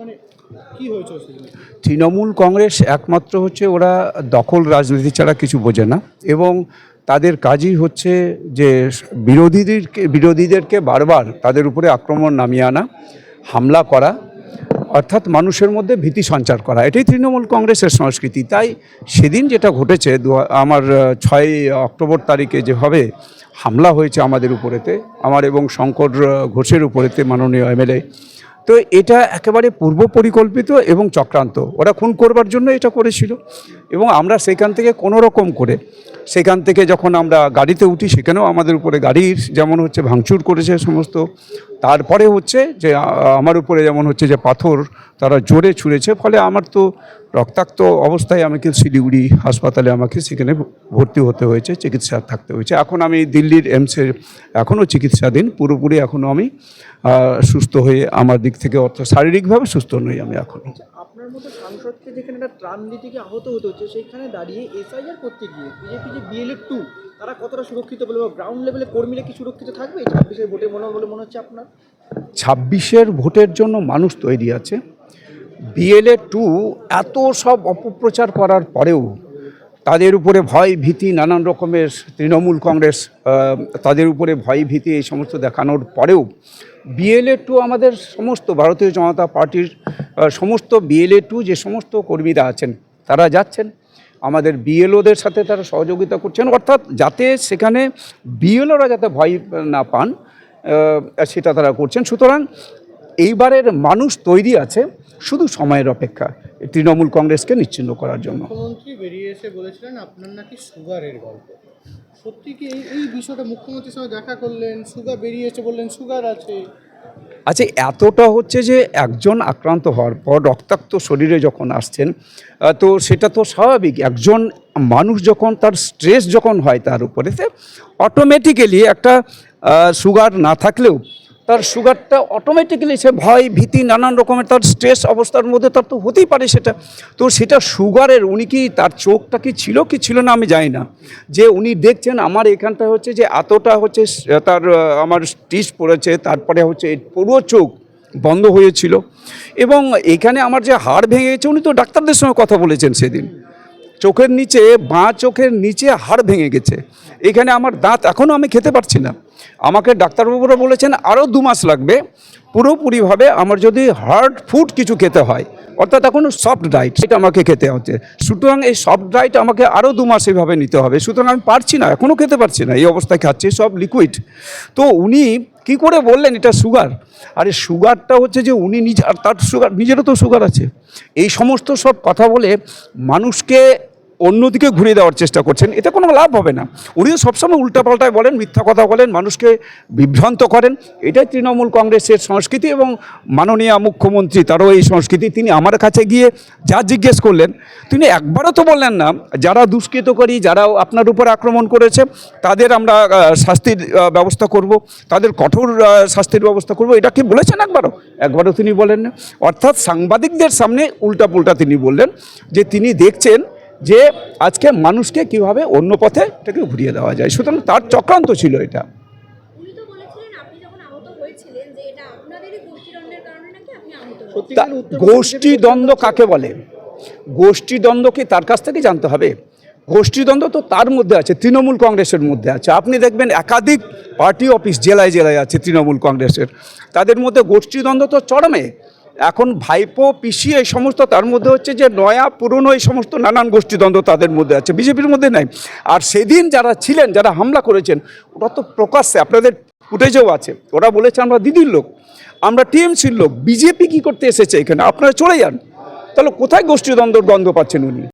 মানে তৃণমূল কংগ্রেস একমাত্র হচ্ছে ওরা দখল রাজনীতি ছাড়া কিছু বোঝে না এবং তাদের কাজই হচ্ছে যে বিরোধীদেরকে বিরোধীদেরকে বারবার তাদের উপরে আক্রমণ নামিয়ে আনা, হামলা করা, অর্থাৎ মানুষের মধ্যে ভীতি সঞ্চার করা। এটাই তৃণমূল কংগ্রেসের সংস্কৃতি। তাই সেদিন যেটা ঘটেছে আমার ছয় অক্টোবর তারিখে যেভাবে হামলা হয়েছে আমাদের উপরেতে, আমার এবং শঙ্কর ঘোষের উপরেতে মাননীয় এমএলএ তো এটা একেবারে পূর্ব পরিকল্পিত এবং চক্রান্ত। ওরা খুন করবার জন্য এটা করেছিল। এবং আমরা সেখান থেকে কোনো রকম করে, সেখান থেকে যখন আমরা গাড়িতে উঠি, সেখানেও আমাদের উপরে গাড়ির যেমন হচ্ছে ভাঙচুর করেছে সমস্ত, তারপরে হচ্ছে যে আমার উপরে যেমন হচ্ছে যে পাথর তারা জোরে ছুঁড়েছে, ফলে আমার তো রক্তাক্ত অবস্থায় আমাকে শিলিগুড়ি হাসপাতালে আমাকে সেখানে ভর্তি হতে হয়েছে, চিকিৎসা থাকতে হয়েছে। এখন আমি দিল্লির এমসের এখনও চিকিৎসাধীন, পুরোপুরি এখনও আমি সুস্থ হয়ে আমার দিক থেকে অর্থাৎ শারীরিকভাবে সুস্থ নই আমি এখনও। আপনার মতো সাংসদকে যেখানে একটা ত্রাণ নীতিকে আহত হতে হচ্ছে সেখানে দাঁড়িয়ে এসআইআর করতে গিয়ে বিজেপি যে বিএলএ টু তারা কতটা সুরক্ষিত বলে বা গ্রাউন্ড লেভেলে কর্মীরা কি সুরক্ষিত থাকবে? ছাব্বিশের ভোটে মনে বলে মনে হচ্ছে আপনার। ছাব্বিশের ভোটের জন্য মানুষ তৈরি আছে। বিএলএ টু এত সব অপপ্রচার করার পরেও তাদের উপরে ভয় ভীতি, নানান রকমের তৃণমূল কংগ্রেস তাদের উপরে ভয় ভীতি এই সমস্ত দেখানোর পরেও বিএলএ টু আমাদের সমস্ত ভারতীয় জনতা পার্টির সমস্ত বিএলএ টু যে সমস্ত কর্মীরা আছেন, তারা যাচ্ছেন। আমাদের বিএলওদের সাথে তারা সহযোগিতা করছেন। অর্থাৎ যাতে সেখানে বিএলওরা যাতে ভয় না পান সেটা তারা করছেন। সুতরাং এইবারের মানুষ তৈরি আছে শুধু সময়ের অপেক্ষা, তৃণমূল কংগ্রেসকে নিচ্ছিন্ন করার জন্য। মুখ্যমন্ত্রী বেরিয়ে এসে বলেছিলেন, আপনার নাকি সুগারের গল্প। সত্যি কি এই বিষয়টা মুখ্যমন্ত্রীর সঙ্গে দেখা করলেন? সুগার বেরিয়ে এসে বললেন সুগার আছে। আচ্ছা এতটা হচ্ছে যে একজন আক্রান্ত হওয়ার পর রক্তাক্ত শরীরে যখন আসছেন তো সেটা তো স্বাভাবিক। একজন মানুষ যখন তার স্ট্রেস যখন হয় তার উপরেতে অটোমেটিক্যালি একটা সুগার না থাকলেও তার সুগারটা অটোমেটিক্যালি সে ভয়, ভীতি, নানান রকমের তার স্ট্রেস অবস্থার মধ্যে তার তো হতেই পারে সেটা। তো সেটা সুগারের, উনি কি তার চোখটা কি ছিল কি ছিল না আমি জানি না। যে উনি দেখছেন আমার এখানটা হচ্ছে যে এতটা হচ্ছে তার আমার স্টিচ পড়েছে, তারপরে হচ্ছে পুরো চোখ বন্ধ হয়েছিল। এবং এখানে আমার যে হাড় ভেঙে গেছে উনি তো ডাক্তারদের সঙ্গে কথা বলেছেন সেদিন। চোখের নিচে, বাঁ চোখের নিচে হাড় ভেঙে গেছে। এখানে আমার দাঁত এখনও আমি খেতে পারছি না। আমাকে ডাক্তারবাবুরা বলেছেন আরও দু মাস লাগবে। পুরোপুরিভাবে আমার যদি হার্ড ফুড কিছু খেতে হয়, অর্থাৎ এখন সফট ডায়েট সেটা আমাকে খেতে হচ্ছে। সুতরাং এই সফট ডায়েট আমাকে আরও দু মাস এইভাবে নিতে হবে। সুতরাং আমি পারছি না এখনও খেতে পারছি না, এই অবস্থায় খাচ্ছি, সব লিকুইড তো উনি কি করে বললেন, এটা সুগার আরে সুগারটা হচ্ছে যে উনি নিজে, আর তার সুগার নিজেরও তো সুগার আছে। এই সমস্ত সব কথা বলে মানুষকে অন্যদিকে ঘুরিয়ে দেওয়ার চেষ্টা করছেন, এতে কোনো লাভ হবে না। উনিও সবসময় উল্টাপাল্টায় বলেন, মিথ্যা কথা বলেন, মানুষকে বিভ্রান্ত করেন। এটাই তৃণমূল কংগ্রেসের সংস্কৃতি এবং মাননীয় মুখ্যমন্ত্রী, তারও এই সংস্কৃতি। তিনি আমার কাছে গিয়ে যা জিজ্ঞেস করলেন, তিনি একবারও তো বললেন না, যারা দুষ্কৃতকারী যারা আপনার উপর আক্রমণ করেছে, তাদের আমরা শাস্তির ব্যবস্থা করব, তাদের কঠোর শাস্তির ব্যবস্থা করব, এটা কি বলেছেন একবারও? একবারও তিনি বলেন না। অর্থাৎ সাংবাদিকদের সামনে উল্টাপুল্টা তিনি বললেন যে তিনি দেখছেন যে আজকে মানুষকে কীভাবে অন্য পথে এটাকে ঘুরিয়ে দেওয়া যায়। সুতরাং তার চক্রান্ত ছিল এটা। উনি তো বলেছিলেন আপনি যখন আহত হয়েছিলেন যে এটা আপনাদেরই গোষ্ঠীদ্বন্দ্বের কারণে নাকি আপনি আহত হয়েছেন। সত্যি তা গোষ্ঠী দ্বন্দ্ব কাকে বলে? গোষ্ঠী দ্বন্দ্ব কি তার কাছ থেকে জানতে হবে? গোষ্ঠীদ্বন্দ্ব তো তার মধ্যে আছে তৃণমূল কংগ্রেসের মধ্যে আছে। আপনি দেখবেন একাধিক পার্টি অফিস জেলায় জেলায় আছে তৃণমূল কংগ্রেসের। তাদের মধ্যে গোষ্ঠীদ্বন্দ্ব তো চরমে। এখন ভাইপো, পিসি, এই সমস্ত তার মধ্যে হচ্ছে যে নয়া, পুরনো, এই সমস্ত নানান গোষ্ঠীদ্বন্দ্ব তাদের মধ্যে আছে, বিজেপির মধ্যে নাই। আর সেদিন যারা ছিলেন, যারা হামলা করেছেন, ওরা তো প্রকাশ্যে, আপনাদের ফুটেজেও আছে, ওরা বলেছে আমরা দিদির লোক, আমরা টিএমসির লোক, বিজেপি কি করতে এসেছে এখানে? আপনারা চলে যান। তাহলে কোথায় গোষ্ঠীদ্বন্দ্বর দ্বন্দ্ব পাচ্ছেন উনি?